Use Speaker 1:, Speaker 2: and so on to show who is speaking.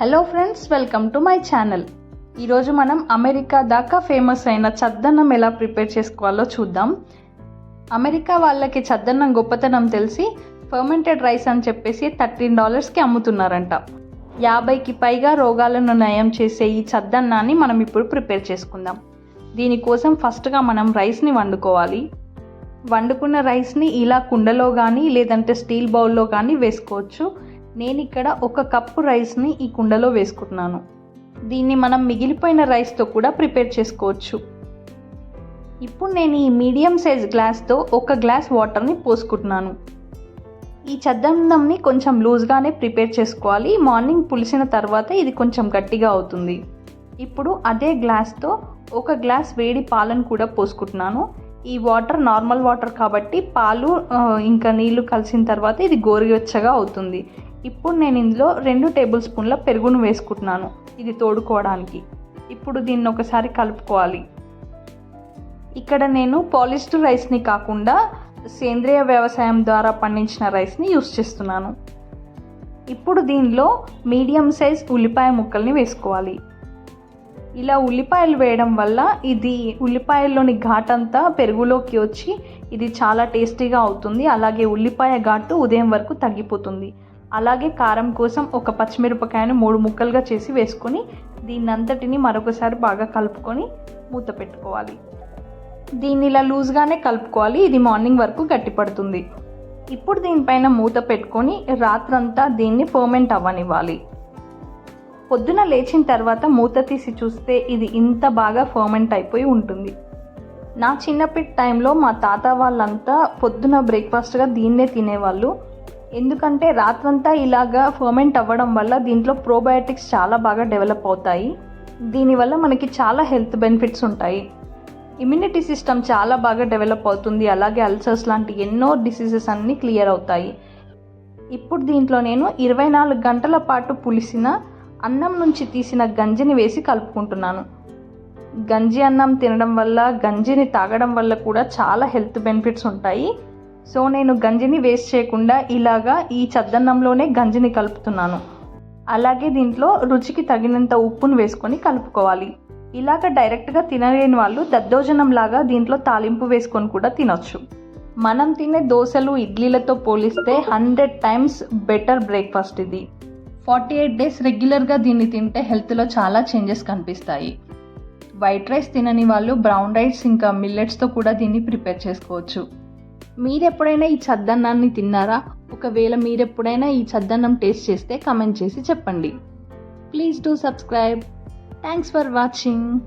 Speaker 1: Hello friends welcome to my channel ఈరోజు మనం America దాకా ఫేమస్ అయిన చద్దన్నం ఎలా ప్రిపేర్ చేసుకోవాలో చూద్దాం. అమెరికా వాళ్ళకి చద్దన్నం గొప్పతనం తెలిసి ఫర్మెంటెడ్ రైస్ అని చెప్పేసి థర్టీన్ డాలర్స్కి అమ్ముతున్నారంట. యాభైకి పైగా రోగాలను నయం చేసే ఈ చద్దన్నాన్ని మనం ఇప్పుడు ప్రిపేర్ చేసుకుందాం. దీనికోసం ఫస్ట్గా మనం రైస్ని వండుకోవాలి. వండుకున్న రైస్ని ఇలా కుండలో కానీ లేదంటే స్టీల్ బౌల్లో కానీ వేసుకోవచ్చు. నేను ఇక్కడ ఒక కప్పు రైస్ని ఈ కుండలో వేసుకుంటున్నాను. దీన్ని మనం మిగిలిపోయిన రైస్తో కూడా ప్రిపేర్ చేసుకోవచ్చు. ఇప్పుడు నేను ఈ మీడియం సైజ్ గ్లాస్తో ఒక గ్లాస్ వాటర్ని పోసుకుంటున్నాను. ఈ చద్దన్నంని కొంచెం లూజ్గానే ప్రిపేర్ చేసుకోవాలి. మార్నింగ్ పులిసిన తర్వాత ఇది కొంచెం గట్టిగా అవుతుంది. ఇప్పుడు అదే గ్లాస్తో ఒక గ్లాస్ వేడి పాలను కూడా పోసుకుంటున్నాను. ఈ వాటర్ నార్మల్ వాటర్ కాబట్టి పాలు ఇంకా నీళ్ళు కలిసిన తర్వాత ఇది గోరువెచ్చగా అవుతుంది. ఇప్పుడు నేను ఇందులో రెండు టేబుల్ స్పూన్ల పెరుగును వేసుకుంటున్నాను. ఇది తోడుకోవడానికి. ఇప్పుడు దీన్ని ఒకసారి కలుపుకోవాలి. ఇక్కడ నేను పాలిస్టర్ రైస్ని కాకుండా సేంద్రియ వ్యవసాయం ద్వారా పండించిన రైస్ని యూస్ చేస్తున్నాను. ఇప్పుడు దీనిలో మీడియం సైజ్ ఉల్లిపాయ ముక్కల్ని వేసుకోవాలి. ఇలా ఉల్లిపాయలు వేయడం వల్ల ఇది ఉల్లిపాయల్లోని ఘాటంతా పెరుగులోకి వచ్చి ఇది చాలా టేస్టీగా అవుతుంది. అలాగే ఉల్లిపాయ ఘాటు ఉదయం వరకు తగ్గిపోతుంది. అలాగే కారం కోసం ఒక పచ్చిమిరపకాయను మూడు ముక్కలుగా చేసి వేసుకొని దీన్నంతటిని మరొకసారి బాగా కలుపుకొని మూత పెట్టుకోవాలి. దీన్ని ఇలా లూజ్గానే కలుపుకోవాలి. ఇది మార్నింగ్ వరకు గట్టిపడుతుంది ఇప్పుడు దీనిపైన మూత పెట్టుకొని రాత్రంతా దీన్ని ఫర్మెంట్ అవ్వనివ్వాలి. పొద్దున లేచిన తర్వాత మూత తీసి చూస్తే ఇది ఇంత బాగా ఫర్మెంట్ అయిపోయి ఉంటుంది. నా చిన్నప్పటి టైంలో మా తాత వాళ్ళంతా పొద్దున బ్రేక్ఫాస్ట్గా దీన్నే తినేవాళ్ళు. ఎందుకంటే రాత్రంతా ఇలాగా ఫర్మెంట్ అవ్వడం వల్ల దీంట్లో ప్రోబయోటిక్స్ చాలా బాగా డెవలప్ అవుతాయి. దీనివల్ల మనకి చాలా హెల్త్ బెనిఫిట్స్ ఉంటాయి. ఇమ్యూనిటీ సిస్టమ్ చాలా బాగా డెవలప్ అవుతుంది. అలాగే అల్సర్స్ లాంటి ఎన్నో డిసీజెస్ అన్నీ క్లియర్ అవుతాయి. ఇప్పుడు దీంట్లో నేను ఇరవై నాలుగు గంటల పాటు పులిసిన అన్నం నుంచి తీసిన గంజిని వేసి కలుపుకుంటున్నాను. గంజి అన్నం తినడం వల్ల గంజిని తాగడం వల్ల కూడా చాలా హెల్త్ బెనిఫిట్స్ ఉంటాయి. సో నేను గంజిని వేస్ట్ చేయకుండా ఇలాగా ఈ చద్దన్నంలోనే గంజిని కలుపుతున్నాను. అలాగే దీంట్లో రుచికి తగినంత ఉప్పును వేసుకొని కలుపుకోవాలి. ఇలాగ డైరెక్ట్గా తినలేని వాళ్ళు దద్దోజనం లాగా దీంట్లో తాలింపు వేసుకొని కూడా తినొచ్చు. మనం తినే దోశలు ఇడ్లీలతో పోలిస్తే హండ్రెడ్ టైమ్స్ బెటర్ బ్రేక్ఫాస్ట్ ఇది. ఫార్టీ ఎయిట్ డేస్ రెగ్యులర్గా దీన్ని తింటే హెల్త్లో చాలా చేంజెస్ కనిపిస్తాయి. వైట్ రైస్ తినని వాళ్ళు బ్రౌన్ రైస్ ఇంకా మిల్లెట్స్తో కూడా దీన్ని ప్రిపేర్ చేసుకోవచ్చు. మీరు ఎప్పుడైనా ఈ చద్దన్నాన్ని తిన్నారా? ఒకవేళ మీరెప్పుడైనా ఈ చద్దన్నం టేస్ట్ చేస్తే కమెంట్ చేసి చెప్పండి. Please do subscribe. Thanks for watching.